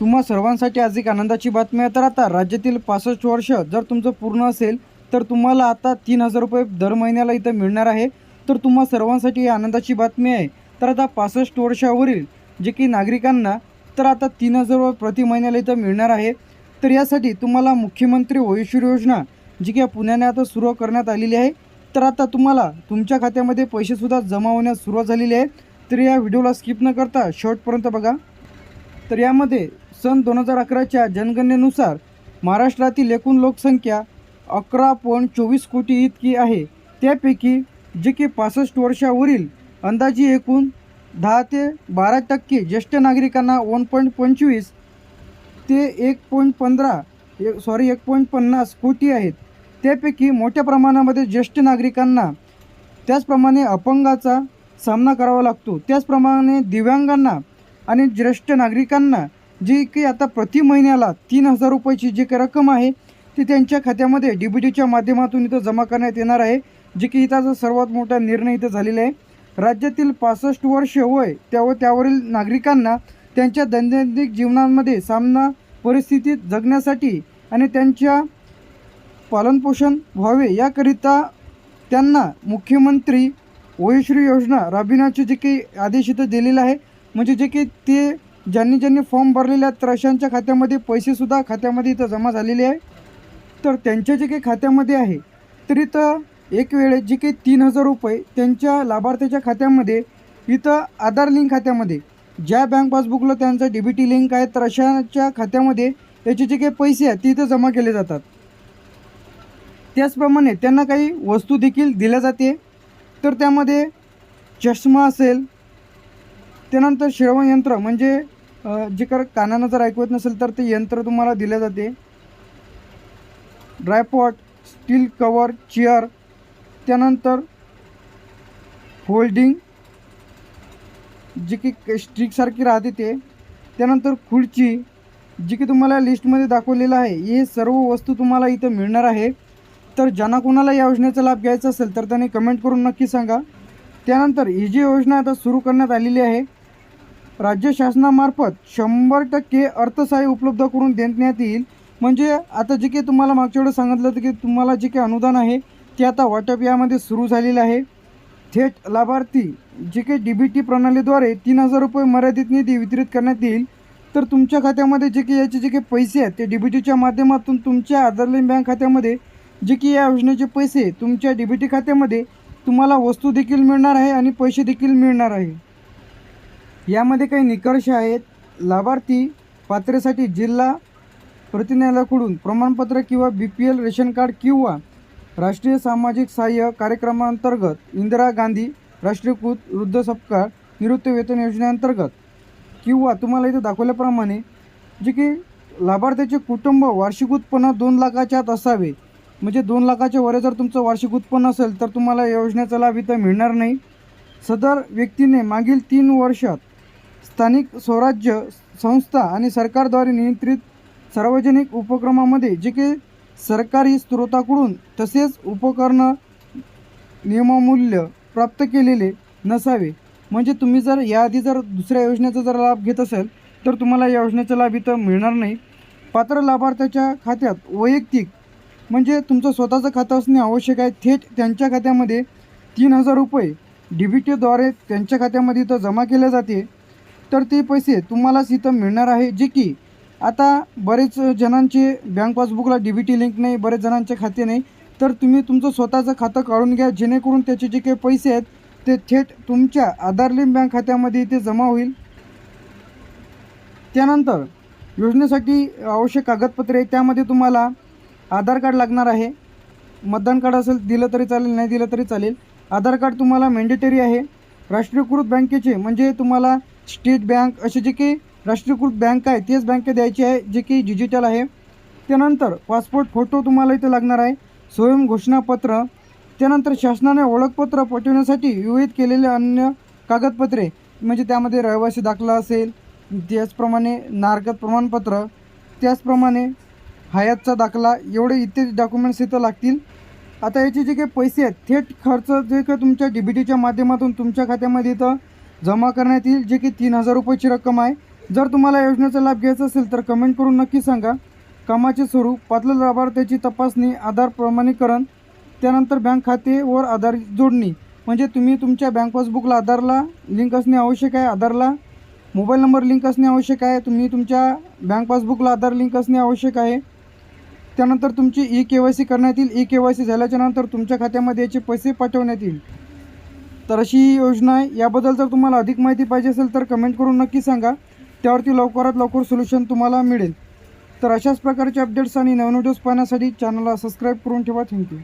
तुम्हा सर्वांसाठी आज एक आनंदाची बातमी आहे. तर आता राज्यातील पासष्ट वर्ष जर तुमचं पूर्ण असेल तर तुम्हाला आता तीन हजार रुपये दर महिन्याला इथं मिळणार आहे. तर तुम्हा सर्वांसाठी ही आनंदाची बातमी आहे. तर आता पासष्ट वर्षावरील जे की नागरिकांना तर आता तीन हजार रुपये प्रति महिन्याला इथं मिळणार आहे. तर यासाठी तुम्हाला मुख्यमंत्री वयोश्री योजना जी की पुण्याने आता सुरू करण्यात आलेली आहे. तर आता तुम्हाला तुमच्या खात्यामध्ये पैसेसुद्धा जमा होण्यास सुरुवात झालेली आहे. तर या व्हिडिओला स्किप न करता शेवटपर्यंत बघा. तर यामध्ये सन दोन हजार अकराच्या जनगणनेनुसार महाराष्ट्रातील एकूण लोकसंख्या अकरा पॉईंट चोवीस कोटी इतकी आहे. त्यापैकी जे की पासष्ट वर्षावरील अंदाजे एकूण दहा ते बारा टक्के ज्येष्ठ नागरिकांना वन पॉईंट पंचवीस ते एक पॉईंट पंधरा एक सॉरी एक पॉईंट पन्नास कोटी आहेत. त्यापैकी मोठ्या प्रमाणामध्ये ज्येष्ठ नागरिकांना त्याचप्रमाणे अपंगाचा सामना करावा लागतो. त्याचप्रमाणे दिव्यांगांना आणि ज्येष्ठ नागरिकांना जी की आता प्रति महिन्याला तीन हजार रुपयाची जी काही रक्कम आहे ती त्यांच्या खात्यामध्ये डी बी टीच्या माध्यमातून इथं जमा करण्यात येणार आहे जे की इथाचा सर्वात मोठा निर्णय इथं झालेला आहे. राज्यातील पासष्ट वर्ष वय त्या व त्यावरील नागरिकांना त्यांच्या दैनंदिन जीवनामध्ये सामना परिस्थितीत जगण्यासाठी आणि त्यांच्या पालनपोषण व्हावे याकरिता त्यांना मुख्यमंत्री वयश्री योजना राबविण्याचे जे काही आदेश इथं दिलेला आहे म्हणजे जे काही ते ज्यांनी ज्यांनी फॉर्म भरलेले आहेत तर अशांच्या खात्यामध्ये पैसेसुद्धा खात्यामध्ये इथं जमा झालेले आहे तर त्यांच्या जे काही खात्यामध्ये आहे तर इथं एक वेळेस जे काही तीन हजार रुपये त्यांच्या लाभार्थ्याच्या खात्यामध्ये इथं आधार लिंक खात्यामध्ये ज्या बँक पासबुकला त्यांचा डी बी टी लिंक आहे तर अशाच्या खात्यामध्ये त्याचे जे काही पैसे आहेत ते इथं जमा केले जातात. त्याचप्रमाणे त्यांना काही वस्तू देखील दिल्या जाते. तर त्यामध्ये चष्मा असेल त्यानंतर श्रवणयंत्र म्हणजे जे कर कानानं जर ऐकवत नसेल तर ते यंत्र तुम्हाला दिले जाते. ड्रायपॉट स्टील कवर चेअर त्यानंतर फोल्डिंग जी की स्टिकसारखी राहते ते. त्यानंतर खुर्ची जी की तुम्हाला लिस्टमध्ये दाखवलेलं आहे हे सर्व वस्तू तुम्हाला इथं मिळणार आहे. तर ज्यांना कोणाला या योजनेचा लाभ घ्यायचा असेल तर त्यांनी कमेंट करून नक्की सांगा. त्यानंतर ही जी योजना आता सुरू करण्यात आलेली आहे राज्य शासनामार्फत शंभर टक्के अर्थसहाय्य उपलब्ध करून देण्यात येईल. म्हणजे आता जे काही तुम्हाला मागच्या वेळेस सांगितलं होतं की तुम्हाला जे काही अनुदान आहे ते आता वाटप यामध्ये सुरू झालेलं आहे. थेट लाभार्थी जे काही डी बी टी प्रणालीद्वारे तीन हजार रुपये मर्यादित निधी वितरित करण्यात येईल. तर तुमच्या खात्यामध्ये जे काही याचे जे काही पैसे आहेत ते डी बी टीच्या माध्यमातून तुमच्या आधारलिंक बँक खात्यामध्ये जे की या योजनेचे पैसे तुमच्या डी बी टी खात्यामध्ये तुम्हाला वस्तू देखील मिळणार आहे आणि पैसे देखील मिळणार आहे. यामध्ये काही निकष आहेत. लाभार्थी पात्रेसाठी जिल्हा प्रतिनिधाकडून प्रमाणपत्र किंवा B P L ration card किंवा राष्ट्रीय सामाजिक सहाय्य कार्यक्रमांतर्गत इंदिरा गांधी राष्ट्रीयकृत वृद्ध सपकाळ निवृत्ती वेतन योजनेअंतर्गत किंवा तुम्हाला इथं दाखवल्याप्रमाणे जे की लाभार्थ्याचे कुटुंब वार्षिक उत्पन्न दोन लाखाच्या आत असावे. म्हणजे दोन लाखाच्या वर जर तुमचं वार्षिक उत्पन्न असेल तर तुम्हाला या योजनेचा लाभ इथं मिळणार नाही. सदर व्यक्तीने मागील तीन वर्षात स्थानिक स्वराज्य संस्था आणि सरकारद्वारे नियंत्रित सार्वजनिक उपक्रमामध्ये जे काही सरकारी स्रोताकडून तसेच उपकरणं नियममूल्य प्राप्त केलेले नसावे. म्हणजे तुम्ही जर याआधी जर दुसऱ्या योजनेचा जर लाभ घेत असेल तर तुम्हाला या योजनेचा लाभ इथं मिळणार नाही. पात्र लाभार्थ्याच्या खात्यात वैयक्तिक म्हणजे तुमचं स्वतःचं खातं असणे आवश्यक आहे थेट त्यांच्या खात्यामध्ये तीन हजार रुपये डी बी टीद्वारे त्यांच्या खात्यामध्ये इथं जमा केले जाते. तर ते पैसे तुम्हालाच इथं मिळणार आहे जे की आता बरेच जणांचे बँक पासबुकला डी बी टी लिंक नाही बरेच जणांचे खाते नाही. तर तुम्ही तुमचं स्वतःचं खातं काढून घ्या जेणेकरून त्याचे जे काही पैसे आहेत ते थेट तुमच्या आधार लिंक बँक खात्यामध्ये इथे जमा होईल. त्यानंतर योजनेसाठी आवश्यक कागदपत्रे त्यामध्ये तुम्हाला आधार कार्ड लागणार आहे. मतदान कार्ड असेल दिलं तरी चालेल नाही दिलं तरी चालेल. आधार कार्ड तुम्हाला मॅन्डेटरी आहे. राष्ट्रीयकृत बँकेचे म्हणजे तुम्हाला स्टेट बँक असे जे काही राष्ट्रीयकृत बँक आहे तेच बँके द्यायची आहे जे की डिजिटल आहे. त्यानंतर पासपोर्ट फोटो तुम्हाला इथे लागणार आहे. स्वयं घोषणापत्र. त्यानंतर शासनाने ओळखपत्र पटवण्यासाठी विविध केलेले अन्य कागदपत्रे म्हणजे त्यामध्ये रहिवासी दाखला असेल त्याचप्रमाणे नारगत प्रमाणपत्र त्याचप्रमाणे हयातचा दाखला एवढे इत्यादी डॉक्युमेंट्स इथं लागतील. आता याचे जे काही पैसे आहेत थेट खर्च जे काही तुमच्या डी बी टीच्या माध्यमातून तुमच्या खात्यामध्ये इथं जमा करण्यात येईल जे की तीन हजार रुपयाची रक्कम आहे. जर तुम्हाला योजनेचा लाभ घ्यायचा असेल तर कमेंट करून नक्की सांगा. कामाचे स्वरूप पात्र लाभार्थ्याची तपासणी आधार प्रमाणीकरण त्यानंतर बँक खाते वर आधार जोडणी. म्हणजे तुम्ही तुमच्या बँक पासबुकला आधारला लिंक असणे आवश्यक आहे आधारला. मोबाईल नंबर लिंक असणे आवश्यक आहे तुम्ही तुमच्या बँक पासबुकला आधार लिंक असणे आवश्यक आहे. त्यानंतर तुमची ई के वाय सी करण्यात येईल. ई के वाय सी झाल्याच्यानंतर तुमच्या खात्यामध्ये याचे पैसे पाठवण्यात येईल. तर अशी ही योजना आहे. याबद्दल जर तुम्हाला अधिक माहिती पाहिजे असेल तर कमेंट करून नक्की सांगा. त्यावरती लवकरात लवकर सोल्युशन तुम्हाला मिळेल. तर अशाच प्रकारचे अपडेट्स आणि नवीन व्हिडिओज पाहण्यासाठी चॅनलला सबस्क्राईब करून ठेवा. थँक्यू